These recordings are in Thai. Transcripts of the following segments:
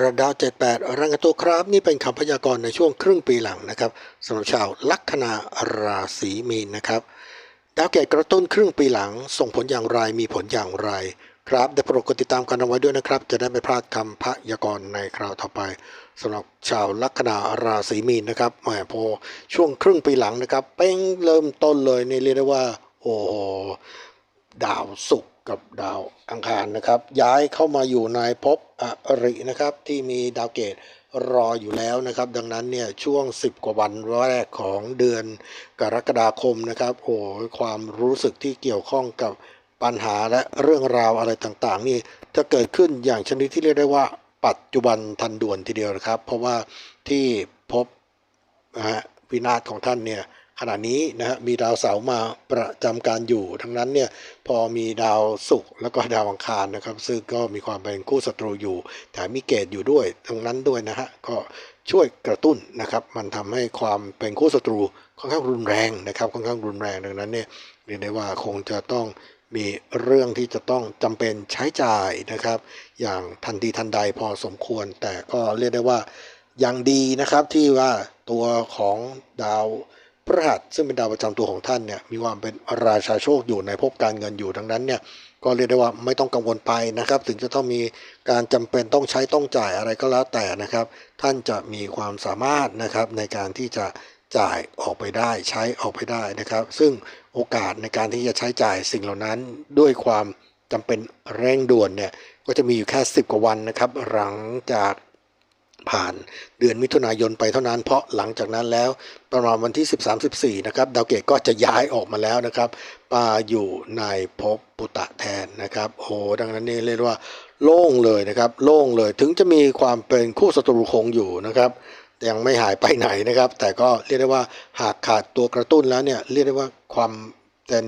ระดาว 78 รังกตัวครับ นี่เป็นคำพยากรณ์ในช่วงครึ่งปีหลังนะครับสำหรับชาวลัคนาราศีมีนนะครับ ดาวเกตกระตุ้นครึ่งปีหลัง ส่งผลอย่างไรมีผลอย่างไร ครับได้โปรดกดติดตามกันเอาไว้ด้วยนะครับ จะได้ไม่พลาดคำพยากรณ์ในคราวต่อไปสำหรับชาวลัคนาราศีมีนนะครับแหมพอช่วงครึ่งปีหลังนะครับเป้งเริ่มต้นเลยนี่เรียกได้ว่า โอ้โหดาวศุกร์ กับดาวอังคารนะครับ ย้ายเข้ามาอยู่ในภพอรินะครับ ที่มีดาวเกตรออยู่แล้วนะครับ ดังนั้นเนี่ยช่วง 10 กว่าวันแรกของเดือนกรกฎาคมนะครับโอ้ความรู้สึกที่เกี่ยวข้องกับปัญหาและเรื่องราวอะไรต่างๆ นี่จะเกิดขึ้นอย่างชนิดที่เรียกได้ว่าปัจจุบันทันด่วนทีเดียวนะครับ เพราะว่าที่พบนะฮะวินาศของท่านเนี่ย ขณะนี้นะฮะมีดาวเสาร์มาประจำการอยู่ ทั้งนั้นเนี่ยพอมีดาวศุกร์แล้วก็ดาวอังคารนะครับ ซึ่งก็มีความเป็นคู่ศัตรูอยู่แถมมีเกตอยู่ด้วยทั้งนั้นด้วยนะฮะก็ช่วยกระตุ้นนะครับ มันทำให้ความเป็นคู่ศัตรูค่อนข้างรุนแรงนะครับค่อนข้างรุนแรงดังนั้นเนี่ยเรียกได้ว่าคงจะต้องมีเรื่องที่จะต้องจำเป็นใช้จ่ายนะครับ อย่างทันทีทันใดพอสมควร แต่ก็เรียกได้ว่ายังดีนะครับที่ว่าตัวของดาว พฤหัสซึ่งเป็นดาวประจำตัวของท่านเนี่ยมีความเป็นราชาโชคอยู่ในภพการเงินอยู่ดังนั้นเนี่ยก็เรียกได้ว่าไม่ต้องกังวลไปนะครับ ถึงจะต้องมีการจำเป็นต้องใช้ต้องจ่ายอะไรก็แล้วแต่นะครับ ท่านจะมีความสามารถนะครับในการที่จะจ่ายออกไปได้ใช้ออกไปได้นะครับ ซึ่งโอกาสในการที่จะใช้จ่ายสิ่งเหล่านั้นด้วยความจำเป็นเร่งด่วนเนี่ยก็จะมีอยู่แค่ 10 กว่าวันนะครับ หลังจาก ผ่านเดือนมิถุนายนไปเท่านั้น เพราะหลังจากนั้นแล้วประมาณวันที่ 13-14 นะครับ ดาวเกตก็จะย้ายออกมาแล้วนะครับมาอยู่ในภพปุตตะแทนนะครับโอ้ดังนั้นนี่เรียกว่าโล่งเลยนะครับ โล่งเลยถึงจะมีความเป็นคู่ศัตรูคงอยู่นะครับยังไม่หายไปไหนนะครับ แต่ก็เรียกได้ว่าหากขาดตัวกระตุ้นแล้วเนี่ยเรียกได้ว่าความเป็น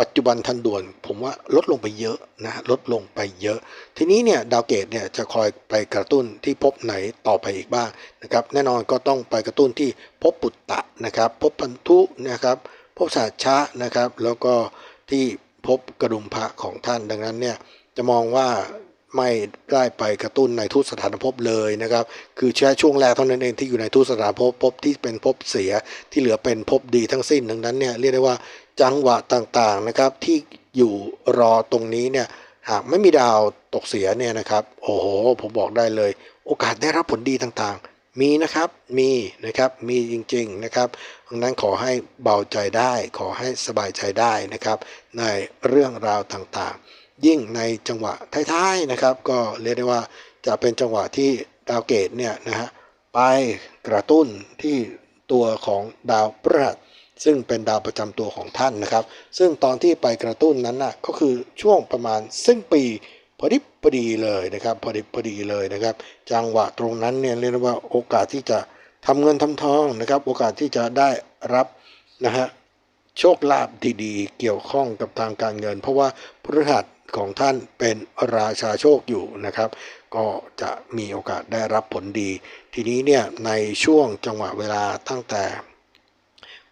ปัจจุบันทันด่วน ผมว่าลดลงไปเยอะนะลดลงไปเยอะ ทีนี้เนี่ยดาวเกตเนี่ยจะคอยไปกระตุ้นที่พบไหนต่อไปอีกบ้างนะครับแน่นอนก็ต้องไปกระตุ้นที่พบปุตตะนะครับพบพันธุนะครับพบสาชะนะครับแล้วก็ที่พบกระดุมพระของท่านดังนั้นเนี่ยจะมองว่าไม่ได้ไปกระตุ้นในทุตสถานภพเลยนะครับ คือแค่ช่วงแรกเท่านั้นเองที่อยู่ในทุตสถานภพภพที่เป็นภพเสียที่เหลือเป็นภพดีทั้งสิ้นดังนั้นเนี่ยเรียกได้ว่า จังหวะต่างๆนะครับที่อยู่รอตรงนี้เนี่ยหากไม่มีดาวตกเสียเนี่ยนะครับโอ้โหผมบอกได้เลย โอกาสได้รับผลดีต่างๆ มีนะครับมีนะครับมีจริงๆนะครับดังนั้นขอให้เบาใจได้ขอให้สบายใจได้นะครับในเรื่องราวต่างๆ ยิ่งในจังหวะท้ายๆนะครับ ก็เรียกได้ว่าจะเป็นจังหวะที่ดาวเกตเนี่ยนะฮะไปกระตุ้นที่ตัวของดาวพฤหัส ซึ่งเป็นดาวประจำตัวของท่านนะครับ ซึ่งตอนที่ไปกระตุ้นนั้นน่ะก็คือช่วงประมาณสิ้นปีพอดิบพอดีเลยนะครับพอดิบพอดีเลยนะครับ จังหวะตรงนั้นเนี่ยเรียกว่าโอกาสที่จะทำเงินทำทองนะครับ โอกาสที่จะได้รับนะฮะโชคลาภดีๆเกี่ยวข้องกับทางการเงิน เพราะว่าพฤหัสของท่านเป็นราชาโชคอยู่นะครับ ก็จะมีโอกาสได้รับผลดี ทีนี้เนี่ยในช่วงจังหวะเวลาตั้งแต่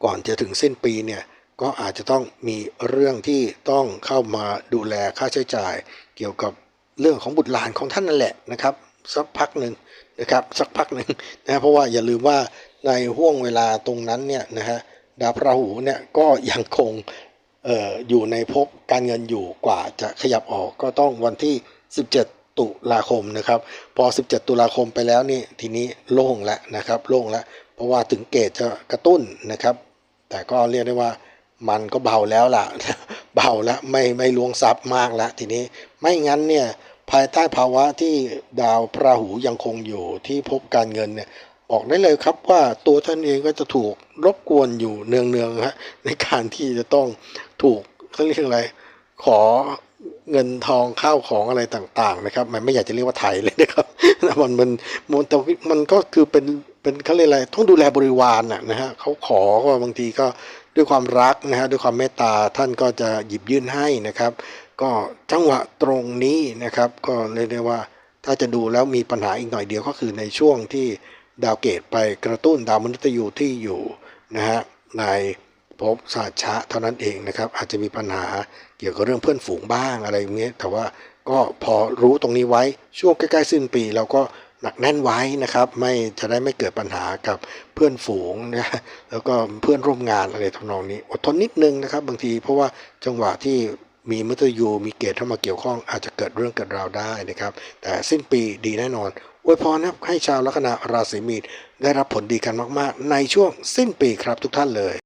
ก่อนจะถึงสิ้นปีเนี่ยก็อาจจะต้องมีเรื่องที่ต้องเข้ามาดูแลค่าใช้จ่าย เกี่ยวกับเรื่องของบุตรหลานของท่านนั่นแหละนะครับ สักพักหนึ่งนะครับสักพักหนึ่งนะเพราะว่าอย่าลืมว่าในห่วงเวลาตรงนั้นเนี่ยนะฮะดาวพราหูเนี่ยก็ยังคงอออยู่ในภพการเงินอยู่กว่าจะขยับออกก็ต้องวันที่ 17 ตุลาคมนะครับ พอ 17 ตุลาคมไปแล้วนี่ทีนี้โล่งแล้วนะครับ โล่งแล้ว เพราะว่าถึงเกตจะกระตุ้นนะครับ แต่ก็เรียกได้ว่ามันก็เบาแล้วล่ะ เบาแล้วไม่ไม่ลวงซับมากแล้วทีนี้ไม่งั้นเนี่ยภายใต้ภาวะที่ดาวพราหูยังคงอยู่ที่พบการเงินเนี่ยบอกได้เลยครับว่าตัวท่านเองก็จะถูกรบกวนอยู่เนืองๆฮะในการที่จะต้องถูกเขาเรียกอะไรขอ เงินทองข้าวของอะไรต่างๆนะครับ มันไม่อยากจะเรียกว่าไทยเลยนะครับมันมันมันแต่มันก็คือเป็นเป็นเขาเรียกอะไรต้องดูแลบริวารน่ะนะฮะเขาขอก็บางทีก็ด้วยความรักนะฮะด้วยความเมตตาท่านก็จะหยิบยื่นให้นะครับ ก็จังหวะตรงนี้นะครับ ก็เรียกได้ว่าถ้าจะดูแล้วมีปัญหาอีกหน่อยเดียวก็คือในช่วงที่ดาวเกตไปกระตุ้นดาวมนุษย์ยูที่อยู่นะฮะใน พศาสตร์ชะเท่านั้นเองนะครับ อาจจะมีปัญหาเกี่ยวกับเรื่องเพื่อนฝูงบ้างอะไรอย่างเงี้ยแต่ว่าก็พอรู้ตรงนี้ไว้ช่วงใกล้ๆสิ้นปีเราก็หนักแน่นไว้นะครับ ไม่จะได้ไม่เกิดปัญหากับเพื่อนฝูงนะแล้วก็เพื่อนร่วมงานอะไรทำนองนี้ อดทนนิดนึงนะครับ บางทีเพราะว่าจังหวะที่มีมุตยูมีเกตเข้ามาเกี่ยวข้องอาจจะเกิดเรื่องเกิดราวได้นะครับ แต่สิ้นปีดีแน่นอนอวยพรนะครับให้ชาวลัคนาราศีมีนได้รับผลดีกันมาก ๆ ในช่วงสิ้นปีครับทุกท่านเลย